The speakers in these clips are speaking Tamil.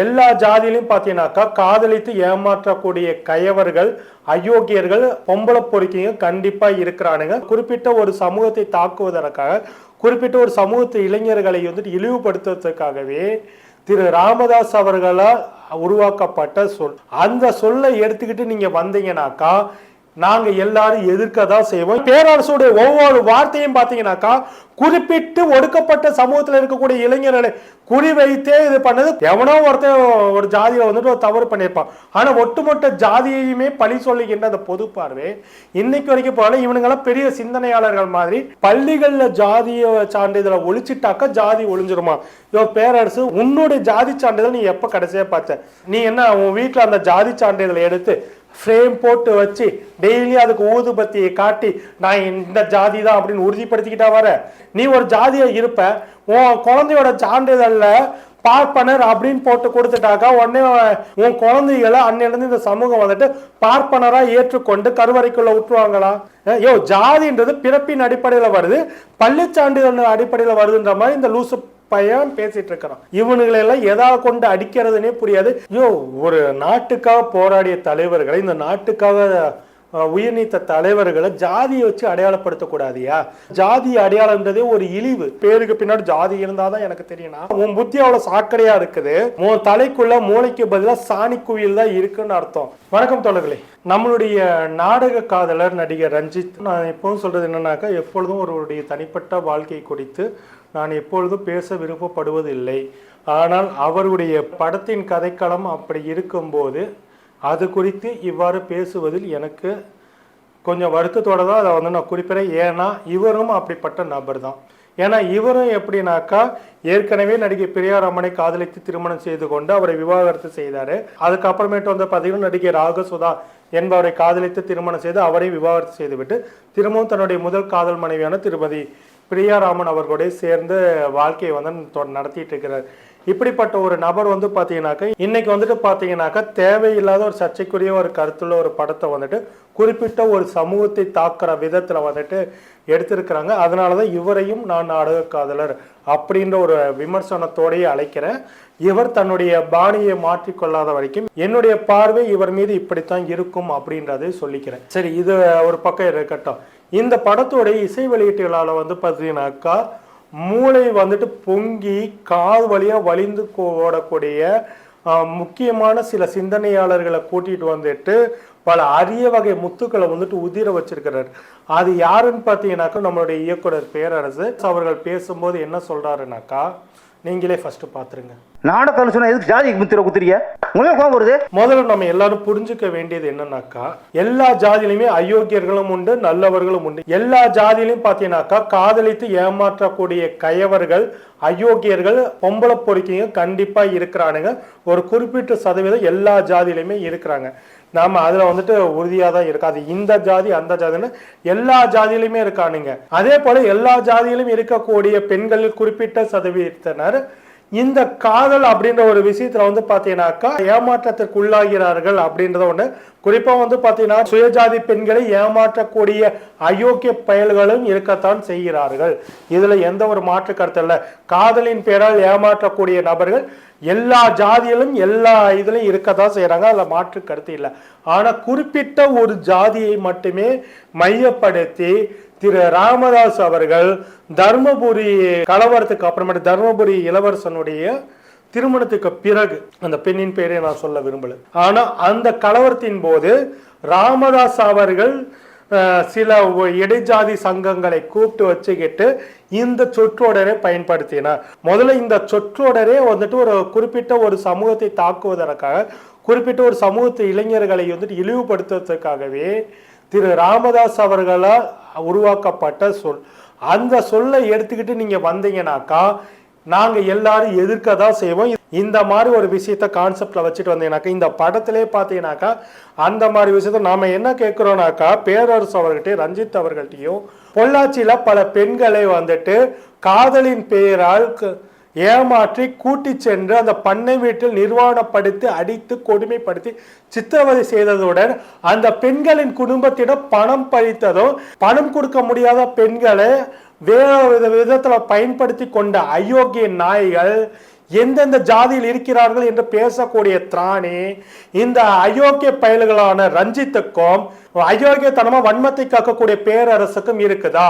எல்லா ஜாதியிலையும் பார்த்தீங்கன்னாக்கா காதலித்து ஏமாற்றக்கூடிய கயவர்கள் அயோக்கியர்கள் பொம்பளை பொறுக்கிங்க கண்டிப்பா இருக்கிறானுங்க. குறிப்பிட்ட ஒரு சமூகத்தை தாக்குவதற்காக குறிப்பிட்ட ஒரு சமூகத்து இளைஞர்களை வந்துட்டு இழிவுபடுத்துவதற்காகவே திரு ராமதாஸ் அவர்களால் உருவாக்கப்பட்ட சொல். அந்த சொல்லை எடுத்துக்கிட்டு நீங்க வந்தீங்கன்னாக்கா நாங்க எல்லாரும் எதிர்க்க தான் செய்வோம். பேரரசுடைய ஒவ்வொரு வார்த்தையும் பாத்தீங்கன்னாக்கா குறிப்பிட்டு ஒடுக்கப்பட்ட சமூகத்துல இருக்கக்கூடிய இளைஞர்களை குறிவைத்தே இது பண்ணது. எவனோ ஒருத்தன் ஒரு ஜாதியில வந்துட்டு ஒரு தவறு பண்ணியிருப்பான். ஆனா ஒட்டுமொத்த ஜாதியையுமே பழி சொல்லுகின்ற அந்த பொது பார்வை இன்னைக்கு வரைக்கும் போனாலும் இவனுங்கெல்லாம் பெரிய சிந்தனையாளர்கள் மாதிரி பள்ளிகள்ல ஜாதிய சான்றிதழை ஒழிச்சிட்டாக்கா ஜாதி ஒழிஞ்சிருமா? யோ பேரரசு உன்னுடைய ஜாதி சான்றிதழ் நீ எப்ப கடைசியா பார்த்த? நீ என்ன உன் வீட்டுல அந்த ஜாதி சான்றிதழை எடுத்து ஃப்ரேம் போட்டு வச்சு டெய்லி அதுக்கு ஊதுபத்தியை காட்டி நான் இந்த ஜாதி தான் அப்படின்னு உறுதிப்படுத்திக்கிட்டா வர. நீ ஒரு ஜாதியா இருப்ப உன் குழந்தையோட சான்றிதழ்ல பார்ப்பனர் அப்படின்னு போட்டு கொடுத்துட்டாக்கா உடனே உன் குழந்தைகளை அன்னிலிருந்து இந்த சமூகம் வந்துட்டு பார்ப்பனராக ஏற்றுக்கொண்டு கருவறைக்குள்ள விட்டுருவாங்களா அஹ் யோ ஜாதின்றது பிறப்பின் அடிப்படையில் வருது பள்ளி சான்றிதழ் அடிப்படையில் வருதுன்ற மாதிரி இந்த லூசு பையன் பேசிட்டு இருக்கிறான் இவனுங்களை எல்லாம் எதா கொண்டு அடிக்கிறதுனே புரியாது. ஐயோ ஒரு நாட்டுக்காக போராடிய தலைவர்களை இந்த நாட்டுக்காக உயிர் நீத்த தலைவர்களை ஜாதியை வச்சு அடையாளப்படுத்தக்கூடாதியா? ஜாதி அடையாளம்ன்றதே ஒரு இழிவு. பேருக்கு பின்னாடி ஜாதி இருந்தாதான் எனக்கு தெரியும்னா உன் புத்தி அவ்வளவு சாக்கடையா இருக்குது. உன் தலைக்குள்ள மூளைக்கு பதிலா சாணி குயில் தான் இருக்குன்னு அர்த்தம். வணக்கம் தோழர்களே. நம்மளுடைய நாடக காதலர் நடிகர் ரஞ்சித். நான் எப்பவும் சொல்றது என்னன்னாக்கா எப்பொழுதும் ஒருவருடைய தனிப்பட்ட வாழ்க்கை குறித்து நான் எப்பொழுதும் பேச விருப்பப்படுவதில்லை. ஆனால் அவருடைய படத்தின் கதைக்களம் அப்படி இருக்கும்போது அது குறித்து இவ்வாறு பேசுவதில் எனக்கு கொஞ்சம் வருத்தத்தோட தான் அதை வந்து நான் குறிப்பிடுறேன். ஏன்னா இவரும் அப்படிப்பட்ட நபர் தான். ஏன்னா இவரும் எப்படின்னாக்கா ஏற்கனவே நடிகை பெரியார் அம்மனை காதலித்து திருமணம் செய்து கொண்டு அவரை விவாகரத்து செய்தார். அதுக்கப்புறமேட்டு வந்து பார்த்தீங்கன்னா நடிகை ராகசுதா என்பவரை காதலித்து திருமணம் செய்து அவரை விவாகரத்து செய்துவிட்டு திரும்பவும் தன்னுடைய முதல் காதல் மனைவியான திருமதி பிரியாராமன் அவர்களோட சேர்ந்து வாழ்க்கையை வந்து தொ- நடத்திட்டு இருக்கிறார் இப்படிப்பட்ட ஒரு நபர் வந்து பார்த்தீங்கன்னாக்கா இன்னைக்கு வந்துட்டு பார்த்தீங்கன்னாக்கா தேவையில்லாத ஒரு சர்ச்சைக்குரிய ஒரு கருத்துள்ள ஒரு படத்தை வந்துட்டு குறிப்பிட்ட ஒரு சமூகத்தை தாக்குற விதத்தில் வந்துட்டு எடுத்திருக்கிறாங்க. அதனால தான் இவரையும் நான் நாடக காதலர் அப்படின்ற ஒரு விமர்சனத்தோடையே அழைக்கிறேன். இவர் தன்னுடைய பாணியை மாற்றிக்கொள்ளாத வரைக்கும் என்னுடைய பார்வை இவர் மீது இப்படித்தான் இருக்கும் அப்படின்றதை சொல்லிக்கிறேன். சரி இது ஒரு பக்கம் இருக்கட்டும். இந்த படத்தோடைய இசை வெளியீட்டுகளால் வந்து பார்த்தீங்கன்னாக்கா மூளை வந்துட்டு பொங்கி காது வழியாக வலிந்து ஓடக்கூடிய முக்கியமான சில சிந்தனையாளர்களை கூட்டிட்டு வந்துட்டு பல அரிய வகை முத்துக்களை வந்துட்டு உதிர வச்சிருக்கிறார். அது யாருன்னு பார்த்தீங்கன்னாக்கா நம்மளுடைய இயக்குனர் பேரரசு. அவர்கள் பேசும்போது என்ன சொல்றாருனாக்கா நீங்களே ஃபர்ஸ்ட் பார்த்துருங்க நாடகம் சொன்னா எதுக்கு ஜாதி முத்திர குத்துறீங்க? உங்களுக்கு கோவம் வருது? முதல்ல நம்ம எல்லாரும் புரிஞ்சுக்க வேண்டியது என்னன்னாக்கா எல்லா ஜாதியிலுமே அயோக்கியர்களும் உண்டு நல்லவர்களும் உண்டு. எல்லா ஜாதியிலும் பார்த்தீங்கன்னாக்கா காதலித்து ஏமாற்றக்கூடிய கயவர்கள் அயோக்கியர்கள் பொம்பளை பொறுக்கிங்க கண்டிப்பா இருக்கிறானுங்க. ஒரு குறிப்பிட்ட சதவீதம் எல்லா ஜாதியிலுமே இருக்கிறாங்க. நாம அதுல வந்துட்டு உறுதியா தான் இருக்கு அது இந்த ஜாதி அந்த ஜாதின்னு எல்லா ஜாதியிலுமே இருக்கானுங்க. அதே போல எல்லா ஜாதியிலும் இருக்கக்கூடிய பெண்களில் குறிப்பிட்ட சதவீதத்தினர் இந்த காதல் அப்படின்ற ஒரு விஷயத்துல வந்து பாத்தீங்கன்னாக்கா ஏமாற்றத்திற்கு உள்ளாகிறார்கள் அப்படின்றத ஒண்ணு. குறிப்பா வந்து பாத்தீங்கன்னா சுயஜாதி பெண்களை ஏமாற்றக்கூடிய அயோக்கிய பயல்களும் இருக்கத்தான் செய்கிறார்கள். இதுல எந்த ஒரு மாற்று கருத்து இல்ல. காதலின் பேரால் ஏமாற்றக்கூடிய நபர்கள் எல்லா ஜாதியிலும் எல்லா இதுலையும் இருக்கத்தான் செய்யறாங்க அதுல மாற்று கருத்து இல்லை. ஆனா குறிப்பிட்ட ஒரு ஜாதியை மட்டுமே மையப்படுத்தி திரு ராமதாஸ் அவர்கள் தர்மபுரி கலவரத்துக்கு அப்புறமேட்டு தர்மபுரி இளவரசனுடைய திருமணத்துக்கு பிறகு அந்த பெண்ணின் பெயரை நான் சொல்ல விரும்பல. ஆனால் அந்த கலவரத்தின் போது ராமதாஸ் அவர்கள் சில இடைஜாதி சங்கங்களை கூப்பிட்டு வச்சுக்கிட்டு இந்த சொற்றொடரை பயன்படுத்தினார். முதல்ல இந்த சொற்றொடரே வந்துட்டு ஒரு குறிப்பிட்ட ஒரு சமூகத்தை தாக்குவதற்காக குறிப்பிட்ட ஒரு சமூகத்து இளைஞர்களை வந்துட்டு இழிவுபடுத்துவதற்காகவே திரு ராமதாஸ் அவர்களால் உருவாக்கப்பட்ட சொல். அந்த சொல்லை எடுத்துக்கிட்டு நீங்கள் வந்தீங்கன்னாக்கா நாங்கள் எல்லாரும் எதிர்க்க தான் செய்வோம். இந்த மாதிரி ஒரு விஷயத்த கான்செப்டில் வச்சுட்டு வந்தீங்கன்னாக்கா இந்த படத்திலே பார்த்தீங்கன்னாக்கா அந்த மாதிரி விஷயத்த நாம் என்ன கேட்குறோம்னாக்கா பேரரசு அவர்கள்ட்டையும் ரஞ்சித் அவர்கள்ட்டையும் பொள்ளாச்சியில் பல பெண்களை வந்துட்டு காதலின் பெயரால் க- ஏமாற்றி கூட்டி சென்று அந்த பண்ணை வீட்டில் நிர்வாணப்படுத்தி அடித்து கொடுமைப்படுத்தி சித்திரவதை செய்ததுடன் அந்த பெண்களின் குடும்பத்திடம் பணம் பறித்ததும் பணம் கொடுக்க முடியாத பெண்களை வேற வித விதத்துல பயன்படுத்தி கொண்ட அயோக்கிய நாய்கள் எந்தெந்த ஜாதியில் இருக்கிறார்கள் என்று பேசக்கூடிய திராணி இந்த அயோக்கிய பயல்களான ரஞ்சித்துக்கும் அயோக்கியத்தனமா வன்மத்தை காக்கக்கூடிய பேரரசுக்கும் இருக்குதா?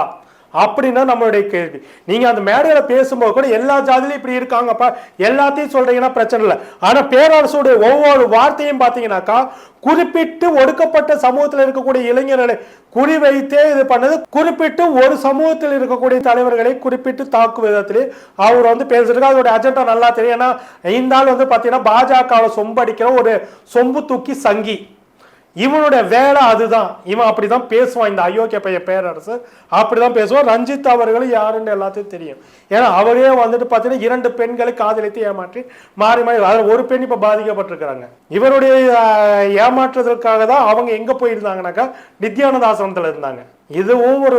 அப்படின்னா நம்மளுடைய கேள்வி. நீங்க அந்த மேடையில பேசும்போது கூட எல்லா ஜாதியிலும் இப்படி இருக்காங்கப்பா. எல்லாத்தையும் சொல்றீங்கன்னா பிரச்சனை இல்லை. ஆனா பேரரசுடைய ஒவ்வொரு வார்த்தையும் பாத்தீங்கன்னாக்கா குறிப்பிட்டு ஒடுக்கப்பட்ட சமூகத்தில் இருக்கக்கூடிய இளைஞர்களை குறிவைத்தே இது பண்ணது. குறிப்பிட்டு ஒரு சமூகத்தில் இருக்கக்கூடிய தலைவர்களை குறிப்பிட்டு தாக்கு விதத்திலே அவர் வந்து பேசுறதுக்கு அதோட அஜெண்டா நல்லா தெரியும். ஏன்னா இந்த ஆள் வந்து பாத்தீங்கன்னா பாஜகவை சொம்படிக்கிற ஒரு சொம்பு தூக்கி சங்கி. இவனுடைய வேலை அதுதான். இவன் அப்படிதான் பேசுவான். இந்த அயோக்கிய பைய பேரரசு அப்படிதான் பேசுவான். ரஞ்சித் அவர்களும் யாருன்னு எல்லாத்தையும் தெரியும். ஏன்னா அவரே வந்துட்டு பார்த்தீங்கன்னா இரண்டு பெண்களை காதலித்து ஏமாற்றி மாறி மாறி அதில் ஒரு பெண் இப்போ பாதிக்கப்பட்டிருக்கிறாங்க. இவருடைய ஆஹ், ஏமாற்றுவதற்காக தான் அவங்க எங்க போயிருந்தாங்கனாக்கா நித்யானந்தாசிரமத்தில் இருந்தாங்க. இதுவும் ஒரு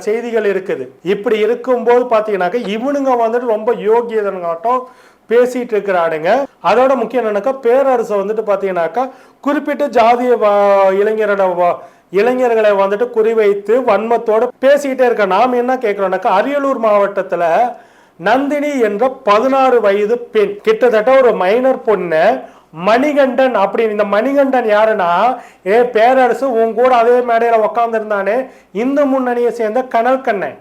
செய்திகள் இருக்குது. இப்படி இருக்கும்போது பார்த்தீங்கன்னாக்கா இவனுங்க வந்துட்டு ரொம்ப யோகியதனாட்டம் பேசிட்டு இருக்கிறானுங்க அதோட முக்கியம் என்னன்னாக்கா பேரரசை வந்துட்டு பார்த்தீங்கன்னாக்கா குறிப்பிட்ட ஜாதிய இளைஞரோட இளைஞர்களை வந்துட்டு குறிவைத்து வன்மத்தோடு பேசிக்கிட்டே இருக்க நாம் என்ன கேட்குறோம்னாக்கா அரியலூர் மாவட்டத்தில் நந்தினி என்ற பதினாறு வயது பெண் கிட்டத்தட்ட ஒரு மைனர் பொண்ணு மணிகண்டன் அப்படின்னு இந்த மணிகண்டன் யாருன்னா ஏ பேரரசு உன் கூட அதே மேடையில் உக்காந்துருந்தானே இந்து முன்னணியை சேர்ந்த கனல் கண்ணன்.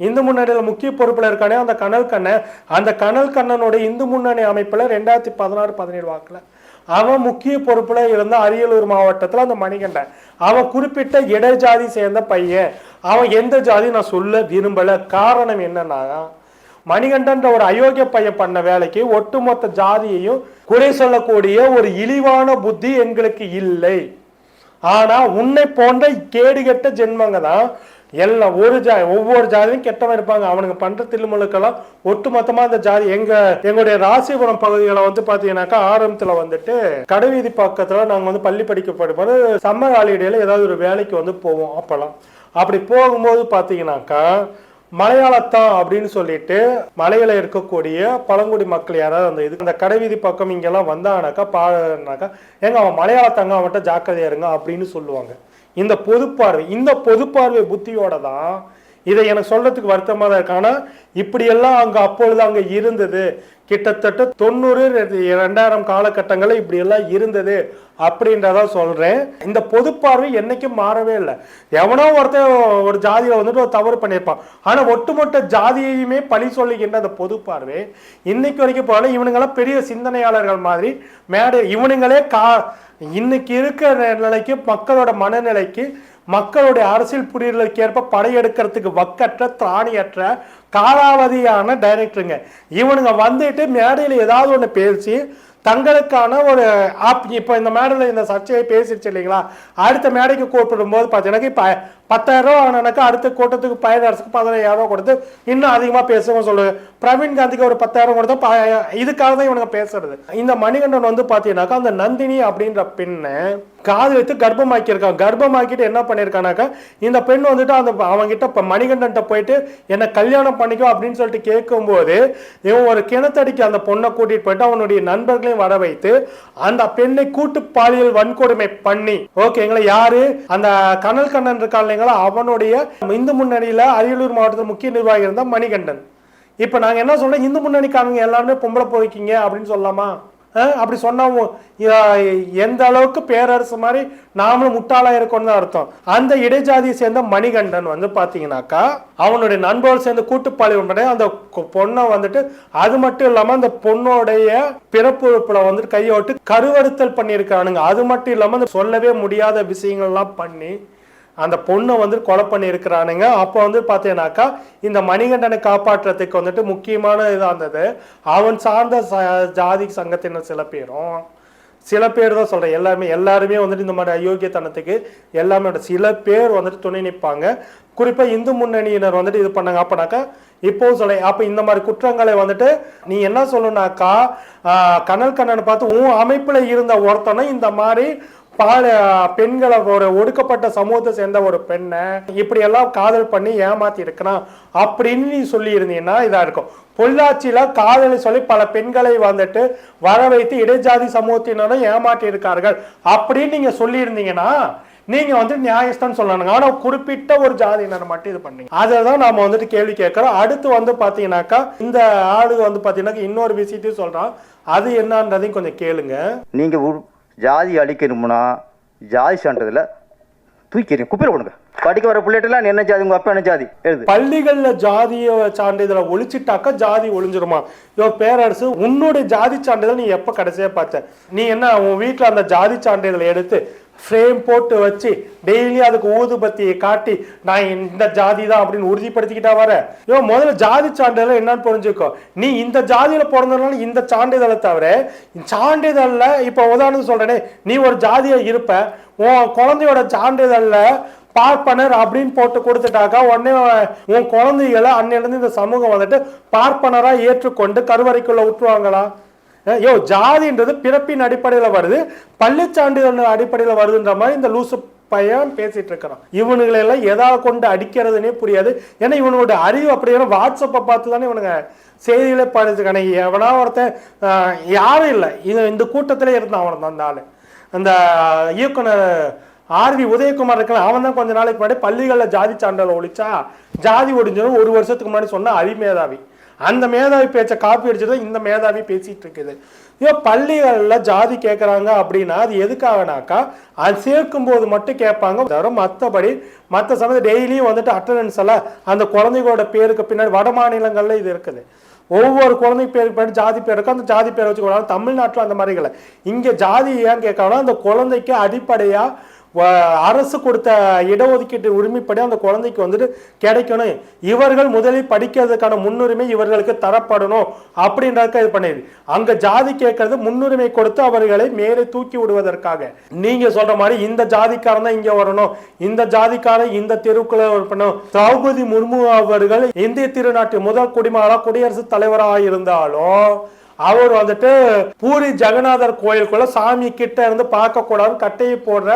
இந்து முன்னணியில் முக்கிய பொறுப்பில் இருக்கானே அந்த கனல் கண்ணன் அந்த கனல் கண்ணனோட இந்து முன்னணி அமைப்பில் ரெண்டாயிரத்தி பதினாறு பதினேழு வாக்கில். அவன் முக்கிய பொறுப்பில் இருந்த அரியலூர் மாவட்டத்தில் அந்த மணிகண்டன் அவன் குறிப்பிட்ட இடஜாதி சேர்ந்த பையன். அவன் எந்த ஜாதி நான் சொல்ல விரும்பல. காரணம் என்னன்னா மணிகண்டன்ற ஒரு அயோக்கிய பையன் பண்ண வேலைக்கு ஒட்டுமொத்த ஜாதியையும் குறை சொல்லக்கூடிய ஒரு இழிவான புத்தி எங்களுக்கு இல்லை. ஆனா உன்னை போன்ற கேடுகெட்ட ஜென்மங்க தான் எல்லாம் ஒரு ஜா ஒவ்வொரு ஜாதியும் கெட்டவன் இருப்பாங்க. அவனுங்க பண்ற தில்லுமுழுக்கெல்லாம் ஒட்டுமொத்தமாக அந்த ஜாதி எங்க எங்களுடைய ராசிபுரம் பகுதிகளை வந்து பாத்தீங்கன்னாக்கா ஆரம்பத்துல வந்துட்டு கடைவீதி பக்கத்துல நாங்க வந்து பள்ளி படிக்க போது சம்மர் ஹாலிடேல ஏதாவது ஒரு வேலைக்கு வந்து போவோம் அப்பெல்லாம். அப்படி போகும்போது பாத்தீங்கன்னாக்கா மலையாளத்தான் அப்படின்னு சொல்லிட்டு மலையில இருக்கக்கூடிய பழங்குடி மக்கள் யாராவது அந்த இது அந்த கடைவீதி பக்கம் இங்கெல்லாம் வந்தானாக்கா பாடுனாக்கா ஏங்க அவன் மலையாளத்தாங்க அவன்கிட்ட ஜாக்கிரதையா இருங்க அப்படின்னு சொல்லுவாங்க. இந்த பொதுப்பார்வை இந்த பொதுப்பார்வை புத்தியோட தான் இதை எனக்கு சொல்றதுக்கு வருத்தமாக தான் இருக்கு. ஆனால் இப்படியெல்லாம் அங்கே அப்பொழுது அங்கே இருந்தது. கிட்டத்தட்ட தொண்ணூறு ரெண்டாயிரம் காலகட்டங்களில் இப்படியெல்லாம் இருந்தது அப்படின்றத சொல்கிறேன் இந்த பொதுப்பார்வை என்றைக்கும் மாறவே இல்லை. எவனோ ஒருத்தன் ஒரு ஜாதியில் வந்துட்டு ஒரு தவறு பண்ணியிருப்பான். ஆனால் ஒட்டுமொத்த ஜாதியையுமே பழி சொல்லுகின்ற அந்த பொதுப்பார்வை இன்னைக்கு வரைக்கும் போனால் இவனுங்கெல்லாம் பெரிய சிந்தனையாளர்கள் மாதிரி மேடை இவனுங்களே கா இன்னைக்கு இருக்கிற நிலைக்கு மக்களோட மனநிலைக்கு மக்களுடைய அரசியல் புரிதலுக்கு ஏற்ப படையெடுக்கிறதுக்கு வக்கற்ற திராணியற்ற காலாவதியான டைரக்டருங்க இவனுங்க வந்துட்டு மேடையில் ஏதாவது ஒன்று பேசி தங்களுக்கான ஒரு ஆப் இப்போ இந்த மேடையில் இந்த சர்ச்சையை பேசிடுச்சு இல்லைங்களா? அடுத்த மேடைக்கு கூப்பிடும் போது பார்த்தீங்கன்னா இப்போ பத்தாயிரம் ரூபா வாங்கினாக்கா அடுத்த கூட்டத்துக்கு பயன் அரசுக்கு பதினாயிரம் ரூபா கொடுத்து இன்னும் அதிகமாக பேசுவோம் சொல்லுது பிரவீன் காந்திக்கு ஒரு பத்தாயிரம் கொடுத்தா ப- இதுக்காக தான் இவனுங்க பேசுறது. இந்த மணிகண்டன் வந்து பார்த்தீங்கன்னாக்கா அந்த நந்தினி அப்படின்ற பெண்ணை காது வைத்து கர்ப்பமாக்கியிருக்கான் கர்ப்பமாக்கிட்டு என்ன பண்ணியிருக்கானாக்கா இந்த பெண் வந்துட்டு அந்த அவன்கிட்ட இப்போ மணிகண்டன்ட்ட போயிட்டு என்னை கல்யாணம் பண்ணிக்கோ அப்படின்னு சொல்லிட்டு கேட்கும்போது இவன் ஒரு கிணத்தடிக்கு அந்த பொண்ணை கூட்டிட்டு போயிட்டு அவனுடைய நண்பர்களையும் வர வைத்து அந்த பெண்ணை கூட்டு பாலியல் வன்கொடுமை பண்ணி ஓகேங்களா யாரு? அந்த கனல் கண்ணன் இருக்கான் இல்லைங்களா அவனுடைய இந்து முன்னணியில அரியலூர் மாவட்டத்தில் முக்கிய நிர்வாகி இருந்தால் மணிகண்டன். இப்ப நாங்க என்ன சொல்றோம்? இந்து முன்னணிக்காரங்க எல்லாருமே பொம்பளை போய்க்கிங்க அப்படின்னு சொல்லலாமா? அப்படி சொன்னால் எந்த அளவுக்கு பேரரசு மாதிரி நாமளும் முட்டாளா இருக்கோம்னு தான் அர்த்தம். அந்த இடைஜாதியை சேர்ந்த மணிகண்டன் வந்து பாத்தீங்கன்னாக்கா அவனுடைய நண்பர்கள் சேர்ந்து கூட்டுப்பாளையம் பண்ணி அந்த பொண்ணை வந்துட்டு அது மட்டும் இல்லாம அந்த பொண்ணுடைய பிறப்புறுப்புல வந்துட்டு கையோட்டு கருவறுத்தல் பண்ணியிருக்கானுங்க அது மட்டும் இல்லாம அந்த சொல்லவே முடியாத விஷயங்கள்லாம் பண்ணி அந்த பொண்ணை வந்து கொலை பண்ணியிருக்கிறானுங்க. அப்போ வந்து பார்த்தீங்கன்னாக்கா இந்த மணிகண்டனை காப்பாற்றுறதுக்கு வந்துட்டு முக்கியமான இதாக இருந்தது அவன் சார்ந்த ச- ஜாதி சங்கத்தினர் சில பேரும் சில பேர் தான் சொல்கிறேன் எல்லாருமே எல்லாருமே வந்துட்டு இந்த மாதிரி அயோக்கியத்தனத்துக்கு எல்லாமே சில பேர் வந்துட்டு துணை நிற்பாங்க. குறிப்பாக இந்து முன்னணியினர் வந்துட்டு இது பண்ணாங்க. அப்படின்னாக்கா இப்போ சொல்ல அப்ப இந்த மாதிரி குற்றங்களை வந்துட்டு நீ என்ன சொல்லணும்னாக்கா கனல் கண்ணனை பார்த்து உன் அமைப்புல இருந்த ஒருத்தனை இந்த மாதிரி பால பெண்களை ஒரு ஒடுக்கப்பட்ட சமூகத்தை சேர்ந்த ஒரு பெண்ணை இப்படி எல்லாம் காதல் பண்ணி ஏமாத்தி இருக்கிறான் அப்படின்னு நீ சொல்லி இருந்தீங்கன்னா இதா இருக்கும். பொள்ளாச்சியில காதலை சொல்லி பல பெண்களை வந்துட்டு வர வைத்து இடைஜாதி சமூகத்தினரும் ஏமாற்றி இருக்கார்கள். அப்படின்னு நீங்க சொல்லி இருந்தீங்கன்னா நீங்க வந்து நியாயஸ்தான் சொல்லணுங்க. ஆனா குறிப்பிட்ட ஒரு ஜாதியினர் மட்டும் இது பண்ணீங்க. அதை தான் நாம வந்துட்டு கேள்வி கேட்கிறோம். அடுத்து வந்து பாத்தீங்கன்னாக்கா இந்த ஆளு வந்து பாத்தீங்கன்னா இன்னொரு விஷயத்தையும் சொல்றான். அது என்னன்றதையும் கொஞ்சம் கேளுங்க. நீங்க ஜாதி அழிக்கணும்னா ஜாதி சான்றதில் தூக்கிறீங்க குப்பையில் போடுங்க. படிக்க வர பிள்ளைட்டெல்லாம் நீ என்ன ஜாதி? உங்க அப்பா என்ன ஜாதி? எழுது. பள்ளிகள்ல ஜாதிய சான்றிதழை ஒழிச்சிட்டாக்கா ஜாதி ஒழிஞ்சிருமா யோ பேரரசு உன்னுடைய ஜாதி சான்றிதழ் நீ எப்ப கடைசியா பார்த்த? நீ என்ன உன் வீட்டுல அந்த ஜாதி சான்றிதழை எடுத்து ஃப்ரேம் போட்டு வச்சு டெய்லி அதுக்கு ஊதுபத்தியை காட்டி நான் இந்த ஜாதி தான் அப்படின்னு உறுதிப்படுத்திக்கிட்டா வர. யோ முதல்ல ஜாதி சான்றிதழ் என்னன்னு புரிஞ்சுக்கோ. நீ இந்த ஜாதியில பிறந்ததுனால இந்த சான்றிதழை தவிர சான்றிதழில் இப்போ உதாரணத்துக்கு சொல்றேனே நீ ஒரு ஜாதியில் இருப்ப உன் குழந்தையோட சான்றிதழில் பார்ப்பனர் அப்படின்னு போட்டு கொடுத்துட்டாக்கா உடனே உன் குழந்தைகளை அன்னிலிருந்து இந்த சமூகம் வந்துட்டு பார்ப்பனராக ஏற்றுக்கொண்டு கருவறைக்குள்ளே விட்டுருவாங்களா யோ ஜாதின்றது பிறப்பின் அடிப்படையில் வருது பள்ளிச் சான்றிதழ் அடிப்படையில் வருதுன்ற மாதிரி இந்த லூசு பையன் பேசிட்டு இருக்கிறான். இவனுங்களை எல்லாம் எதா கொண்டு அடிக்கிறதுனே புரியாது. ஏன்னா இவனோட அறிவு அப்படியே வாட்ஸ்அப்பை பார்த்து தானே இவனுங்க செய்திகளே படிச்சுக்கான எவனா ஒருத்தன் யாரும் இல்லை. இது இந்த கூட்டத்திலே இருந்தான் அவன் தான் அந்த அந்த இயக்குனர் ஆர்வி உதயகுமார் இருக்கலாம் அவன் தான் கொஞ்ச நாளைக்கு முன்னாடி பள்ளிகளில் ஜாதி சான்றிதழ் ஒழிச்சா ஜாதி ஒழிஞ்சதும் ஒரு வருஷத்துக்கு முன்னாடி சொன்ன அதிமேதாவி அந்த மேதாவி பேச்சை காப்பி அடிச்சது இந்த மேதாவி பேசிட்டு இருக்குது. ஐயோ பள்ளிகளில் ஜாதி கேட்குறாங்க அப்படின்னா அது எதுக்காகனாக்கா அது சேர்க்கும் போது மட்டும் கேட்பாங்க. தவிர மற்றபடி மற்ற சமயத்தில் டெய்லியும் வந்துட்டு அட்டண்டன்ஸ் எல்லாம் அந்த குழந்தைகளோட பேருக்கு பின்னாடி வட மாநிலங்களில் இது இருக்குது. ஒவ்வொரு குழந்தை பேருக்கு பின்னாடி ஜாதி பேர் இருக்கும் அந்த ஜாதி பேரை வச்சு தமிழ்நாட்டில் அந்த மாதிரி இல்லை. இங்கே ஜாதி ஏன் கேட்கணும் அந்த குழந்தைக்கு அடிப்படையாக அரசு கொடுத்த இடஒதுக்கீட்டு உரிமைப்படி அந்த குழந்தைக்கு வந்துட்டு கிடைக்கணும். இவர்கள் முதலில் படிக்கிறதுக்கான முன்னுரிமை இவர்களுக்கு தரப்படணும் அப்படின்றதுக்கு இது பண்ணிடு அங்க ஜாதி கேட்கறது முன்னுரிமை கொடுத்து அவர்களை மேலே தூக்கி விடுவதற்காக. நீங்க சொல்ற மாதிரி இந்த ஜாதிக்காரன் தான் இங்க வரணும். இந்த ஜாதிக்காரன் இந்த தெருக்குள்ள வரணும். திரௌபதி முர்மு அவர்கள் இந்திய திருநாட்டு முதல் குடிமகளா குடியரசுத் தலைவராக இருந்தாலும் அவர் வந்துட்டு பூரி ஜெகநாதர் கோயிலுக்குள்ள சாமி கிட்ட இருந்து பார்க்க கூடாது கட்டையை போடுற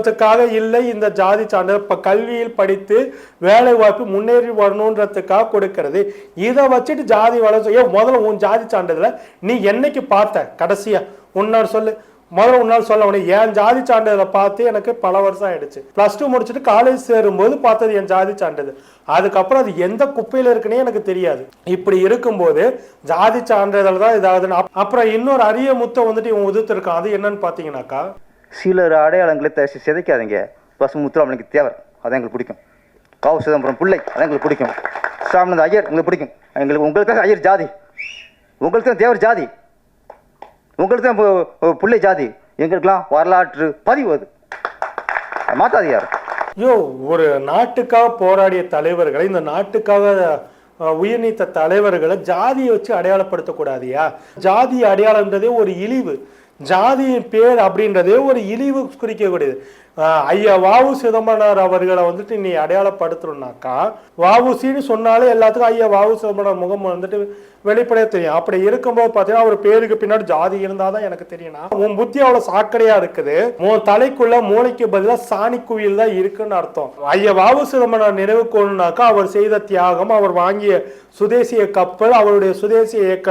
க்காக இல்லை இந்த ஜாதி சான்றிதழ் இப்போ கல்வியில் படித்து வேலை வாய்ப்பு முன்னேறி வரணுன்றதுக்காக கொடுக்கறது. இதை வச்சுட்டு ஜாதி வளர்ச்சி ஏன் முதல்ல உன் ஜாதி சான்றிதழை நீ என்னைக்கு பார்த்த? கடைசியா. உன்னார் சொல்லு. முதல்ல உன்னால் சொல்ல முடியும். என் ஜாதி சான்றிதழை பார்த்து எனக்கு பல வருஷம் ஆயிடுச்சு. ப்ளஸ் டூ முடிச்சுட்டு காலேஜ் சேரும்போது பார்த்தது என் ஜாதி சான்றிதழ். அதுக்கப்புறம் அது எந்த குப்பையில இருக்குன்னே எனக்கு தெரியாது. இப்படி இருக்கும்போது ஜாதி சான்றிதழ் தான் இதாகுதுன்னு அப்புறம் இன்னொரு அரிய முத்தம் வந்துட்டு இவன் உதிர்த்திருக்கான். அது என்னன்னு பார்த்தீங்கன்னாக்கா சிலர் அடையாளங்களை த- சிதைக்காதீங்க. பசு முத்துராமனுக்கு தேவர். அதான் எங்களுக்கு பிடிக்கும். காவு சிதம்பரம் பிள்ளை அதான் எங்களுக்கு பிடிக்கும். சாமிநாத ஐயர் எங்களுக்கு பிடிக்கும். எங்களுக்கு உங்களுக்கு தான் ஐயர் ஜாதி. உங்களுக்கு தான் தேவர் ஜாதி. உங்களுக்கு தான் பிள்ளை ஜாதி. எங்களுக்கெல்லாம் வரலாற்று பதிவு அது. மாத்தாது ஐயோ ஒரு நாட்டுக்காக போராடிய தலைவர்களை இந்த நாட்டுக்காக அஹ், உயிர் நீத்த தலைவர்களை ஜாதியை வச்சு அடையாளப்படுத்தக்கூடாதியா? ஜாதி அடையாளம்ன்றதே ஒரு இழிவு. ஜாதியின் பேர் அப்படின்றதே ஒரு இழிவு குறிக்கக்கூடியது. ஐயா வாவு சிதம்பரனார் அவர்களை வந்துட்டு நீ அடையாளப்படுத்தணும்னாக்கா வாவுசின்னு சொன்னாலே எல்லாத்துக்கும் ஐயா வாவு சிதம்பரனார் முகம் வந்துட்டு வெளிப்படையாக தெரியும். அப்படி இருக்கும்போது பார்த்தீங்கன்னா அவர் பேருக்கு பின்னாடி ஜாதி இருந்தாதான் எனக்கு தெரியும்னா உன் புத்தி அவ்வளோ சாக்கடையாக இருக்குது. உன் தலைக்குள்ள மூளைக்கு பதிலாக சாணி குவியல் தான் இருக்குன்னு அர்த்தம். ஐயா வாவு சிதம்பரனார் நினைவு கொள்ளுனாக்கா அவர் செய்த தியாகம் அவர் வாங்கிய சுதேசிய கப்பல் அவருடைய சுதேசிய இயக்க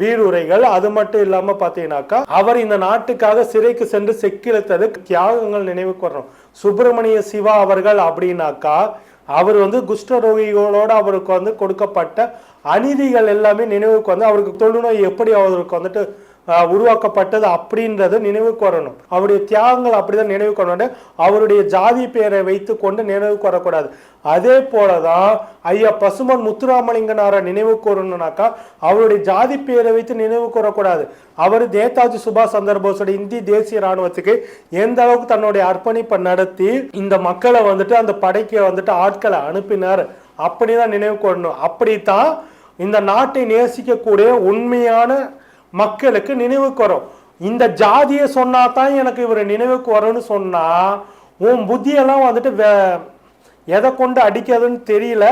வீடுரைகள் அது மட்டும் இல்லாமல் பார்த்தீங்கன்னாக்கா அவர் இந்த நாட்டுக்காக சிறைக்கு சென்று செக்கிழத்தது தியாகங்கள் நினைவு வரணும் சுப்பிரமணிய சிவா அவர்கள் அப்படின்னாக்கா அவர் வந்து குஷ்டரோகிகளோட அவருக்கு வந்து கொடுக்கப்பட்ட அநீதிகள் எல்லாமே நினைவுக்கு வந்து அவருக்கு தொழுநோய் எப்படி அவருக்கு வந்துட்டு உருவாக்கப்பட்டது அப்படின்றத நினைவுக்கு வரணும் அவருடைய தியாகங்கள் அப்படிதான் நினைவுக்கு வரணும் அவருடைய ஜாதி பெயரை வைத்து கொண்டு நினைவுக்கு வரக்கூடாது அதே போலதான் ஐயா பசுமன் முத்துராமலிங்கனாரை நினைவு கூறணும்னாக்கா அவருடைய ஜாதி பெயரை வைத்து நினைவு கூறக்கூடாது. அவர் நேதாஜி சுபாஷ் சந்திர போஸோட இந்திய தேசிய ராணுவத்துக்கு எந்த அளவுக்கு தன்னுடைய அர்ப்பணிப்பை நடத்தி இந்த மக்களை வந்துட்டு அந்த படைக்கு வந்துட்டு ஆட்களை அனுப்பினார். அப்படிதான் நினைவு கூறணும் அப்படித்தான் இந்த நாட்டை நேசிக்கக்கூடிய உண்மையான மக்களுக்கு நினைவுக்கு வரும். இந்த ஜாதியை சொன்னா தான் எனக்கு இவர் நினைவுக்கு வரும்னு சொன்னா உன் புத்தியெல்லாம் வந்துட்டு வே- எதை கொண்டு அடிக்கிறதுன்னு தெரியல.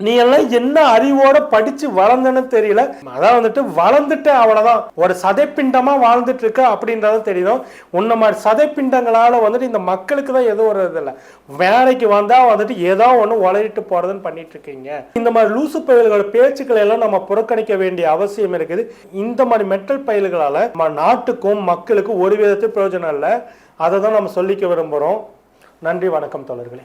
நீ எல்லாம் என்ன அறிவோட படிச்சு வளர்ந்தன்னு தெரியல. அதான் வந்துட்டு வளர்ந்துட்டு அவ்வளவுதான். ஒரு சதைப்பிண்டமா வாழ்ந்துட்டு இருக்க அப்படின்றது தெரியும். உன்ன மாதிரி சதைப்பிண்டங்களால வந்துட்டு இந்த மக்களுக்கு தான் எதுவும் ஒரு இல்லை. வேலைக்கு வந்தா வந்துட்டு ஏதோ ஒண்ணு உளறிட்டு போறதுன்னு பண்ணிட்டு இருக்கீங்க இந்த மாதிரி லூசு பயில்களோட பேச்சுக்களை எல்லாம் நம்ம புறக்கணிக்க வேண்டிய அவசியம் இருக்குது. இந்த மாதிரி மெட்டல் பயில்களால நம்ம நாட்டுக்கும் மக்களுக்கும் ஒரு விதத்தில் பிரயோஜனம் இல்லை. அதை தான் நம்ம சொல்லிக்க விரும்புகிறோம் நன்றி வணக்கம் தோழர்களே.